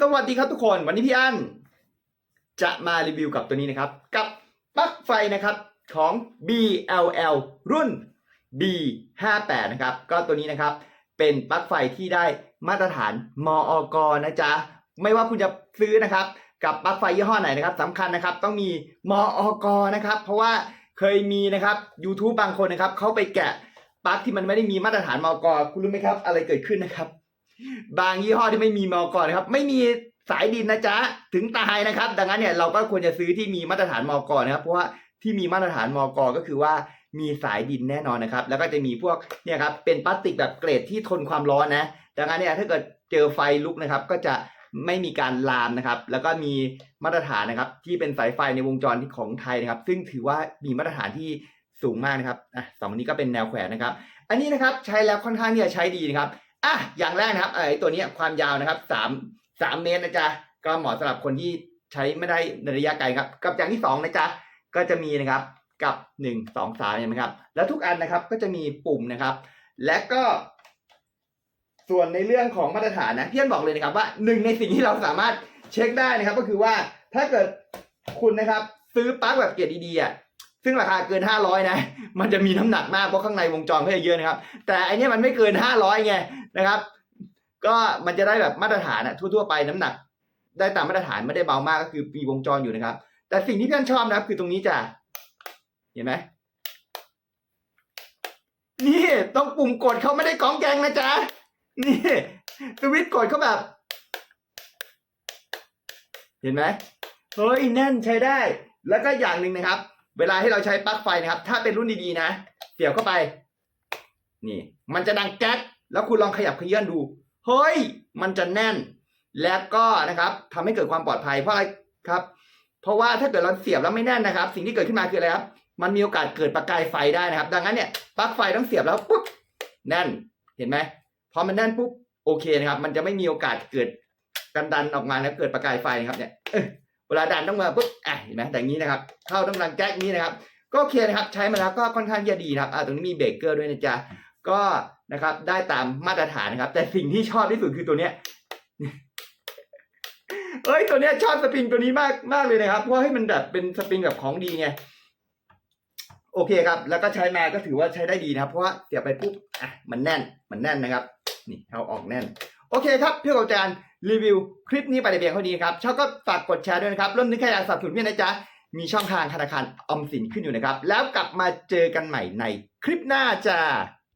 สวัสดีครับทุกคนวันนี้พี่อั้นจะมารีวิวกับตัวนี้นะครับ กับปลั๊กไฟนะครับของ BLL รุ่น B58 นะครับ ก็ตัวนี้นะครับเป็นปลั๊กไฟที่ได้มาตรฐานมอกนะจ๊ะไม่ว่าคุณจะซื้อนะครับ กับปลั๊กไฟยี่ห้อไหนนะครับสำคัญนะครับ ต้องมีมอกนะครับ เพราะว่าเคยมีนะครับ YouTube บางคนนะครับเขาไปแกะปลั๊กที่มันไม่ได้มีมาตรฐานมอกคุณรู้ไหมครับ อะไรเกิดขึ้นนะครับ บางยี่ห้อที่ไม่มีมอกนะครับ ไม่มีสายดินนะจ๊ะถึงตายนะครับ ดังนั้นเนี่ยเราก็ควรจะซื้อที่มีมาตรฐานมอกนะครับ เพราะว่าที่มีมาตรฐานมอกก็คือว่ามีสายดินแน่นอนนะครับ แล้วก็จะมีพวกเนี่ยครับเป็นพลาสติกแบบเกรดที่ทนความร้อนนะดังนั้นเนี่ยถ้าเกิดเจอไฟลุกนะครับ ก็จะไม่มีการลามนะครับ แล้วก็มีมาตรฐานนะครับ ที่เป็นสายไฟในวงจรที่ของไทยนะครับ ซึ่งถือว่ามีมาตรฐานที่สูงมากนะครับอะสองอันนี้ก็เป็นแนวแขวนนะครับ อันนี้นะครับใช้แล้วค่อนข้างที่จะใช้ดีนะครับ อะอย่างแรกนะครับไอ้ตัวนี้ความยาวนะครับสามสามเมตรนะจ๊ะก็เหมาะสำหรับคนที่ใช้ไม่ได้ในระยะไกลครับ กับอย่างที่สองนะจ๊ะก็จะมีนะครับกับหนึ่งสองสามเห็นไหมครับ แล้วทุกอันนะครับก็จะมีปุ่มนะครับ และก็ส่วนในเรื่องของมาตรฐานนะพี่อันบอกเลยนะครับว่าหนึ่งในสิ่งที่เราสามารถเช็คได้นะครับ ก็คือว่าถ้าเกิดคุณนะครับ ซื้อปลั๊กแบบเกียรดดีๆอะ ซึ่งราคาเกิน 500 นะ มันจะมีน้ำหนักมากเพราะข้างในวงจรเขาจะเยอะนะครับ แต่อันนี้มันไม่เกิน 500 ไงนะครับ ก็มันจะได้แบบมาตรฐานอะทั่ว ๆ ไปน้ำหนัก ได้ตามมาตรฐานไม่ได้เบามากก็คือมีวงจรอยู่นะครับ แต่สิ่งที่พี่อนชอบนะครับ คือตรงนี้จ้ะเห็นไหมนี่ต้องปุ่มกดเขาไม่ได้กองแกงนะจ๊ะนี่สวิตกดเขาแบบ เห็นไหมเฮ้ยแน่นใช้ได้ แล้วก็อย่างหนึ่งนะครับ เวลาที่เราใช้ปลั๊กไฟนะครับ ถ้าเป็นรุ่นดีๆนะ เสียบเข้าไป นี่ มันจะดังแก๊ก แล้วคุณลองขยับขยื่นดู เฮ้ย มันจะแน่น แล้วก็นะครับทำให้เกิดความปลอดภัยเพราะอะไรครับ เพราะว่าถ้าเกิดเราเสียบแล้วไม่แน่นนะครับ สิ่งที่เกิดขึ้นมาคืออะไรครับ มันมีโอกาสเกิดประกายไฟได้นะครับ ดังนั้นเนี่ยปลั๊กไฟต้องเสียบแล้วปุ๊บแน่น เห็นไหมพอมันแน่นปุ๊บโอเคนะครับ มันจะไม่มีโอกาสเกิดกันดันออกมาแล้วเกิดประกายไฟนะครับเนี่ย เวลาดันต้องมาปุ๊บอะเห็นไหมอย่งนี้นะครับเข้าต้องดังแก๊กนี้นะครับ ก็โอเคนะครับ ใช้มาแล้วก็ค่อนข้างจะดีนะครับอ่าตรงนี้มีเบรกเกอร์ด้วยนะจ๊ะก็นะครับได้ตามมาตรฐานนะครับ แต่สิ่งที่ชอบที่สุดคือตัวเนี้ยเอ้ยตัวเนี้ยชอบสปริงตัวนี้มากมากเลยนะครับเพราะให้มันแบบเป็นสปริงแบบของดีไงโอเคครับ แล้วก็ใช้มาก็ถือว่าใช้ได้ดีนะครับเพราะว่าเสียบไปปุ๊บอะมันแน่นมันแน่นนะครับ นี่เอาออกแน่น โอเคครับพี่กบจาน รีวิวคลิปนี้ไปในเพียงเท่านี้ครับชอบก็ฝากกดแชร์ด้วยนะครับริ่มนึกใครอยากสนับสนุนพี่นะจ๊ะมีช่องทางธนาคารออมสินขึ้นอยู่นะครับ แล้วกลับมาเจอกันใหม่ในคลิปหน้าจ้า